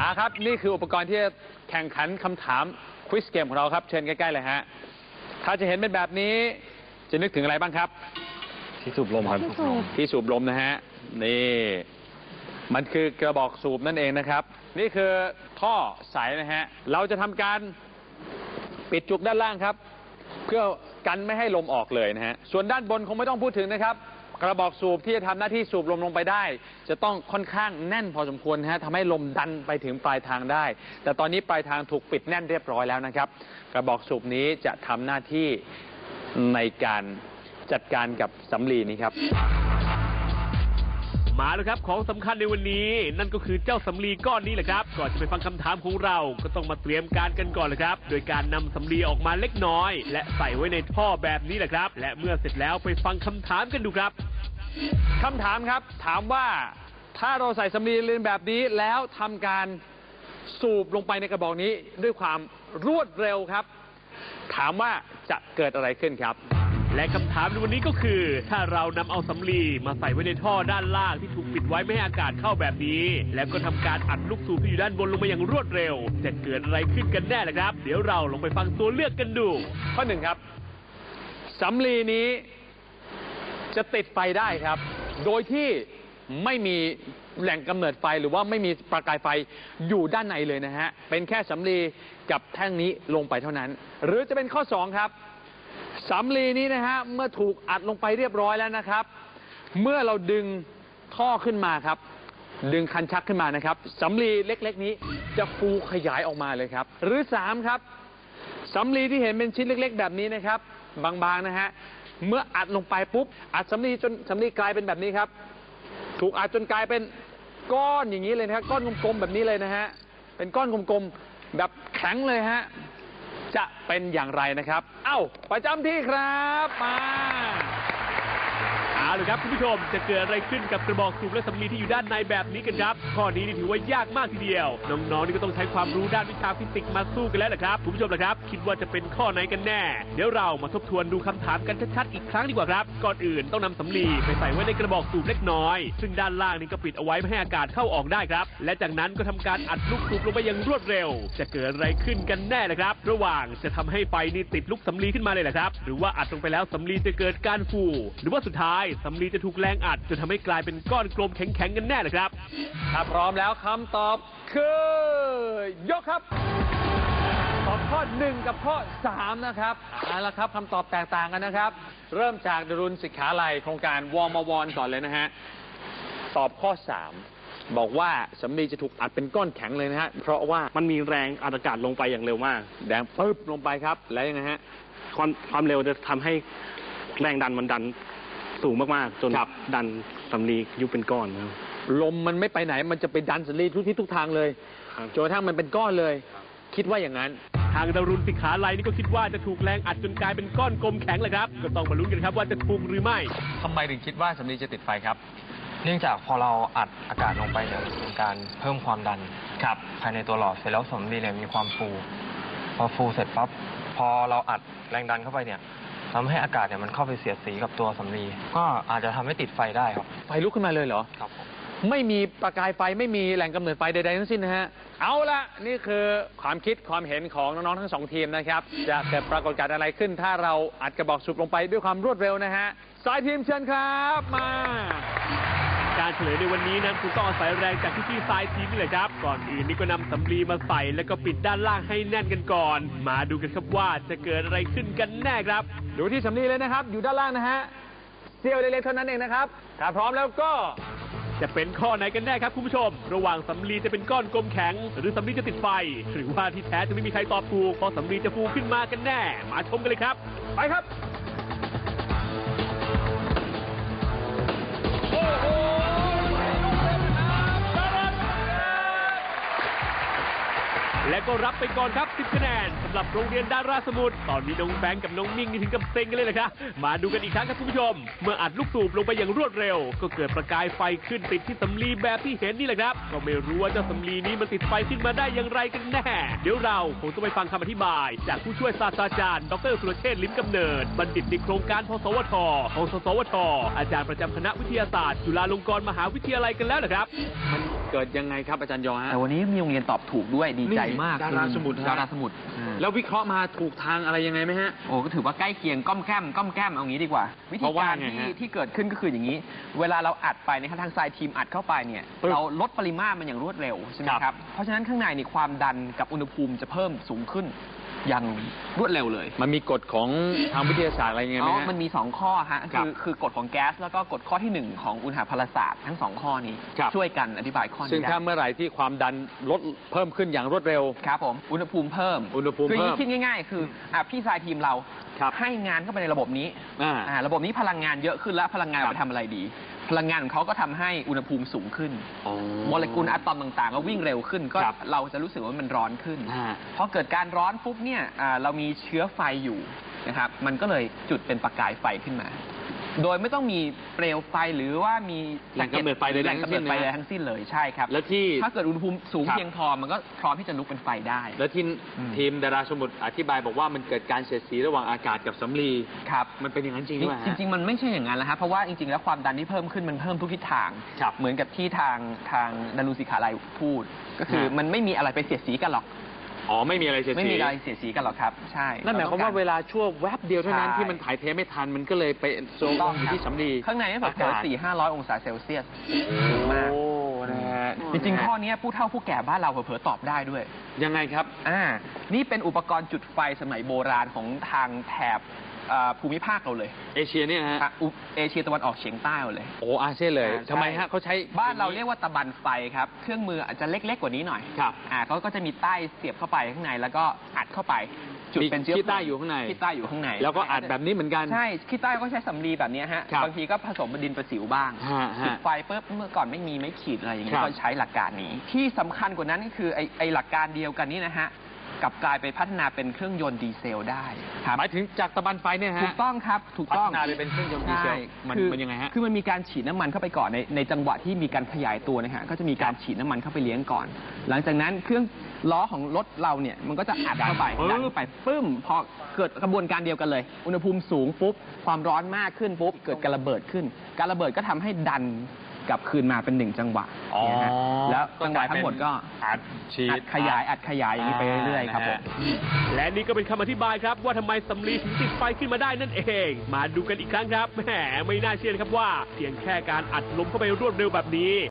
อ่าครับ นี่คืออุปกรณ์ที่จะแข่งขันคำถามควิสเกมของเราครับ เชิญใกล้ ๆ เลยฮะ ถ้าจะเห็นเป็นแบบนี้ จะนึกถึงอะไรบ้างครับ ที่สูบลมครับ ที่สูบ ที่สูบลมนะฮะ นี่ มันคือกระบอกสูบนั่นเองนะครับ นี่คือท่อใสนะฮะ เราจะทำการปิดจุกด้านล่างครับ เพื่อกันไม่ให้ลมออกเลยนะฮะ ส่วนด้านบนคงไม่ต้องพูดถึงนะครับ กระบอกสูบที่จะทำหน้าที่สูบลมลงไปได้ จะต้องค่อนข้างแน่นพอสมควรนะฮะทำให้ลมดันไปถึงปลายทางได้ แต่ตอนนี้ปลายทางถูกปิดแน่นเรียบร้อยแล้วนะครับ กระบอกสูบนี้จะทำหน้าที่ในการจัดการกับสำลีนี้ครับ มาแล้วครับของสำคัญในวันนี้ นั่นก็คือเจ้าสำลีก้อนนี้แหละครับ ก่อนจะไปฟังคำถามของเราก็ต้องมาเตรียมการกันก่อนเลยครับ โดยการนำสำลีออกมาเล็กน้อย และใส่ไว้ในท่อแบบนี้แหละครับ และเมื่อเสร็จแล้วไปฟังคำถามกันดูครับคำถามครับถามว่าถ้าเราใส่สำลีเลนแบบนี้แล้วทำการสูบลงไปในกระบอกนี้ด้วยความรวดเร็วครับ ถามว่าจะเกิดอะไรขึ้นครับ และคำถามในวันนี้ก็คือ ถ้าเรานำเอาสำลีมาใส่ไว้ในท่อด้านล่างที่ถูกปิดไว้ไม่ให้อากาศเข้าแบบนี้ แล้วก็ทำการอัดลูกสูบที่อยู่ด้านบนลงมาอย่างรวดเร็ว จะเกิดอะไรขึ้นกันแน่ล่ะครับ เดี๋ยวเราลองไปฟังตัวเลือกกันดู ข้อหนึ่งครับสำลีนี้จะติดไฟได้ครับ โดยที่ไม่มีแหล่งกำเนิดไฟหรือว่าไม่มีประกายไฟอยู่ด้านในเลยนะฮะ เป็นแค่สำลีกับแท่งนี้ลงไปเท่านั้น หรือจะเป็นข้อสองครับ สำลีนี้นะฮะเมื่อถูกอัดลงไปเรียบร้อยแล้วนะครับ เมื่อเราดึงท่อขึ้นมาครับ ดึงคันชักขึ้นมานะครับสำลีเล็กๆ นี้จะฟูขยายออกมาเลยครับ หรือสามครับสำลีที่เห็นเป็นชิ้นเล็ก ๆ แบบนี้นะครับ บางๆนะฮะเมื่ออัดลงไปปุ๊บ อัดสำลีจนสำลีกลายเป็นแบบนี้ครับ ถูกอัดจนกลายเป็นก้อนอย่างนี้เลยนะครับก้อนกลมๆแบบนี้เลยนะฮะเป็นก้อนกลมๆแบบแข็งเลยฮะ จะเป็นอย่างไรนะครับ เอ้า ประจำที่ครับ มา เอาเลยครับคุณผู้ชมจะเกิดอะไรขึ้นกับกระบอกสูบและสำลีที่อยู่ด้านในแบบนี้กันครับข้อนี้นี่ถือว่ายากมากทีเดียว น้องๆนี่ก็ต้องใช้ความรู้ด้านวิชาฟิสิกส์มาสู้กันแล้วนะครับคุณผู้ชมนะครับคิดว่าจะเป็นข้อไหนกันแน่ เดี๋ยวเรามาทบทวนดูคำถามกันชัดๆอีกครั้งดีกว่าครับก่อนอื่นต้องนำสำลีไปใส่ไว้ในกระบอกสูบเล็กน้อย ซึ่งด้านล่างนี่ก็ปิดเอาไว้ไม่ให้อากาศเข้าออกได้ครับ และจากนั้นก็ทำการอัดลูกสูบลงไปอย่างรวดเร็ว จะเกิดอะไรขึ้นกันแน่นะครับ ระหว่างจะทำให้ไฟนี่ติดลูกสำลีขึ้นมาเลยแหละครับ หรือว่าอัดลงไปแล้วสำลีจะเกิดการฟูหรือว่าสุดท้ายสำลีจะถูกแรงอัดจนทำให้กลายเป็นก้อนกลมแข็งๆกันแน่นะครับ ถ้าพร้อมแล้วคำตอบคือ ยกครับ ตอบข้อหนึ่งกับข้อสามนะครับเอาละครับคำตอบแตกต่างกันนะครับ เริ่มจากดรุณสิกขาลัยโครงการวอมวอนก่อนเลยนะฮะ ตอบข้อสามบอกว่าสำลีจะถูกอัดเป็นก้อนแข็งเลยนะฮะ เพราะว่ามันมีแรงอัดอากาศลงไปอย่างเร็วมาก แดงปึ๊บลงไปครับ แล้วยังไงฮะ ความความเร็วจะทำให้แรงดันมันดัน สูงมากๆ จนครับ ดันสำลียุบเป็นก้อนนะครับ ลมมันไม่ไปไหนมันจะไปดันสำลีทุกทิศทุกทางเลยครับ จนกระทั่งมันเป็นก้อนเลย คิดว่าอย่างนั้น ทางดารุณสิกขาลัยนี่ก็คิดว่าจะถูกแรงอัดจนกลายเป็นก้อนกลมแข็งเลยครับ ก็ต้องมาลุ้นกันครับว่าจะถูกหรือไม่ ทำไมถึงคิดว่าสำลีจะติดไฟครับ เนื่องจากพอเราอัดอากาศลงไปเนี่ยเป็นการเพิ่มความดันครับภายในตัวหลอดเสร็จแล้วสำลีเนี่ยมีความฟู พอฟูเสร็จปั๊บพอเราอัดแรงดันเข้าไปเนี่ย ทำให้อากาศเนี่ยมันเข้าไปเสียดสีกับตัวสำลีก็อาจจะทำให้ติดไฟได้ครับไฟลุกขึ้นมาเลยเหรอ ครับผม ไม่มีประกายไฟไม่มีแหล่งกำเนิดไฟใดๆทั้งสิ้นนะฮะ เอาละนี่คือความคิดความเห็นของน้องๆทั้งสองทีมนะครับ จะเกิดปรากฏการณ์อะไรขึ้น ถ้าเราอัดกระบอกสูบลงไปด้วยความรวดเร็วนะฮะ สายทีมเชิญครับมา การเฉลยในวันนี้นั้นคุณต้องอาศัยแรงจากที่พี่ทรายทีมนี่แหละครับ ก่อนอื่นนี่ก็นำสำลีมาใส่แล้วก็ปิดด้านล่างให้แน่นกันก่อน มาดูกันครับว่าจะเกิดอะไรขึ้นกันแน่ครับ ดูที่สำลีเลยนะครับ อยู่ด้านล่างนะฮะเสี้ยวเล็กๆเท่านั้นเองนะครับถ้าพร้อมแล้วก็จะเป็นข้อไหนกันแน่ครับคุณผู้ชม ระหว่างสำลีจะเป็นก้อนกลมแข็ง หรือสำลีจะติดไฟ หรือว่าที่แท้จะไม่มีใครตอบถูกเพราะสำลีจะฟูขึ้นมากันแน่ มาชมกันเลยครับ ไปครับ และก็รับไปก่อนครับ 10 คะแนนสำหรับโรงเรียนดาราสมุทรตอนนี้น้องแบงค์กับน้องมิ่งนี่ถึงกับเซ็งกันเลยนะครับมาดูกันอีกครั้งครับคุณผู้ชม เมื่ออัดลูกสูบลงไปอย่างรวดเร็ว ก็เกิดประกายไฟขึ้นติดที่สำลีแบบที่เห็นนี่แหละครับ ก็ไม่รู้ว่าเจ้าสำลีนี้มันติดไฟขึ้นมาได้อย่างไรกันแน่ เดี๋ยวเราคงต้องไปฟังคำอธิบาย จากผู้ช่วยศาสตราจารย์ ดรสุรเชษฐ์ลิ้มกำเนิด บัณฑิตในโครงการพสวทของสสวท อาจารย์ประจำคณะวิทยาศาสตร์จุฬาลงกรณ์มหาวิทยาลัยกันแล้วนะครับมันเกิดยังไงครับอาจารย์ยอฮะ แต่วันนี้มีโรงเรียนตอบถูกด้วยดีใจนี่มากดาราสมุทรฮะ ดาราสมุทรอ่าแล้ววิเคราะห์มาถูกทางอะไรยังไงไหมฮะ โอ้ก็ถือว่าใกล้เคียงก้อมแก้มก้อมแก้มเอางี้ดีกว่า วิเพธีราะว่าการไงที่ฮะที่เกิดขึ้นก็คืออย่างนี้ เวลาเราอัดไปนะครับทางทรายทีมอัดเข้าไปเนี่ย ปึ๊บเราลดปริมาตรมันอย่างรวดเร็วใช่ไหมครับครับเพราะฉะนั้นข้างในนี่ความดันกับอุณหภูมิจะเพิ่มสูงขึ้น อย่างรวดเร็วเลย มันมีกฎของทางวิทยาศาสตร์อะไรยังไงไหมอ๋อ ฮะ มันมี 2 ข้อฮะครัคืบอคือกฎของแก๊ส แล้วก็กฎข้อทีหนึ่1 ของอุณหภาพศาสตร์ทั้งสองข้อนี้ ครับ ช่วยกันอธิบายข้อซึ่งนี้ถ้าได้เมื่อไหร่ที่ความดันลดเพิ่มขึ้นอย่างรวดเร็ว ครับผม อุณหภูมิเพิ่มอุณหภูมิคืออย่างเพิ่นี้มคิดง่ายๆ คืออะพี่ชายทีมเราครับให้งานเข้าไปในระบบนี้อ่าอ่าระบบนี้พลังงานเยอะขึ้นแล้วพลังงานครับเอาไปทำอะไรดี พลังงานของเขาก็ทำให้อุณหภูมิสูงขึ้น อ๋อ โมเลกุลอะตอมต่างๆ ก็วิ่งเร็วขึ้น ก็ครับ เราจะรู้สึกว่ามันร้อนขึ้นอ่าพอเกิดการร้อนปุ๊บเนี่ยอ่าเรามีเชื้อไฟอยู่นะครับ มันก็เลยจุดเป็นประกายไฟขึ้นมา โดยไม่ต้องมีเปลวไฟหรือว่ามีแหล่งกำเนิดไฟใดๆแหล่งกำเนิดไฟทั้งสิ้นนะใดทั้งสิ้นเลยใช่ครับแล้วที่ถ้าเกิดอุณหภูมิสูงครับ เพียงพอมันก็พร้อมที่จะลุกเป็นไฟได้ แล้วทีมอืม ทีมดาราสมุทรอธิบายบอกว่ามันเกิดการเสียดสีระหว่างอากาศกับสำลีครับ มันเป็นอย่างนั้นจริงหรือเปล่าจฮะริงๆ มันไม่ใช่อย่างนั้นแล้วครับเพราะว่าจริงๆ แล้วความดันที่เพิ่มขึ้นมันเพิ่มทุกทิศทาง ครับเหมือนกับที่ทางทางดานุสิขาลัยพูด ก็คือฮะมันไม่มีอะไรไปเสียดสีกันหรอก อ๋อไม่มีอะไรเสียดสีไม่มีอะไรเสียดสีกันหรอกครับ ใช่นั่นหมายความว่าเวลาช่วงแวบเดียวเท่านั้นใช่ ที่มันถ่ายเทไม่ทันมันก็เลยไปโซถูงกต้องอยู่ที่สำลีข้างในนี่แบบอากาศสี่ห้าร้อยองศาเซลเซียสสูงมาก โอ้นะฮะจริงๆ ข้อเนี้ยผู้เฒ่าผู้แก่บ้านเราเผลอๆตอบได้ด้วย ยังไงครับ อ่า นี่เป็นอุปกรณ์จุดไฟสมัยโบราณของทางแถบเอ่อภูมิภาคเราเลยเอเชียเนี่ยฮะอะอุเอเชียตะวันออกเฉียงใต้เราเลย โอ้อาเซียนเลยอ่าทำไมใช่ ฮะเขาใช้ บ้านเราเรียกว่าตะบันไฟครับ เครื่องมืออาจจะเล็ก ๆ กว่านี้หน่อยครับอ่าเขาก็จะมีใต้เสียบเข้าไปข้างในแล้วก็อัดเข้าไป จุดมีเป็นเชื้อขี้ใต้อยู่ข้างใน ขี้ใต้อยู่ข้างในแล้วก็อัดแบบนี้เหมือนกัน ใช่ขี้ใต้ก็ใช้สำลีแบบเนี้ยฮะครับบางทีก็ผสมดินประสิวบ้างฮะจุดฮะไฟปุ๊บเมื่อก่อนไม่มีไม่ขีดอะไรอย่างเงี้ครัยบ ก็ใช้หลักการนี้ ที่สำคัญกว่านั้นก็คือไอไอหลักการเดียวกันนี้นะฮะ กลับกลายไปพัฒนาเป็นเครื่องยนต์ดีเซลได้ครับหมายถึงจากตะบันไฟเนี่ยฮะ ถูกต้องครับ ถูกพัต้องฒนาไปเป็นเครื่องยนต์ดีเซลใช่มันคือมันยังไงฮะคือมันมีการฉีดน้ำมันเข้าไปก่อนในในจังหวะที่มีการขยายตัวนะฮะก็จะมีการฉีดน้ำมันเข้าไปเลี้ยงก่อน หลังจากนั้นเครื่องล้อของรถเราเนี่ยมันก็จะอัดเข้าไปปึ๊บดันเข้าไปปึ้มพอเกิดกระบวนการเดียวกันเลย อุณหภูมิสูงปุ๊บความร้อนมากขึ้นปุ๊บเกิดการระเบิดขึ้น การระเบิดก็ทำให้ดัน กลับคืนมาเป็นหนึ่งจังหวะเนี่ยฮะแล้วจังหวะทั้งหมดก็อัดฉีอัดดขยายอัดขยายอย่างนี้ไปเรื่อยๆครับผมและนี่ก็เป็นคำอธิบายครับว่าทำไมสำลีถึงติดไฟขึ้นมาได้นั่นเอง มาดูกันอีกครั้งครับแหมไม่น่าเชื่อนะครับว่าเพียงแค่การอัดลมเข้าไปรวดเร็วแบบนี้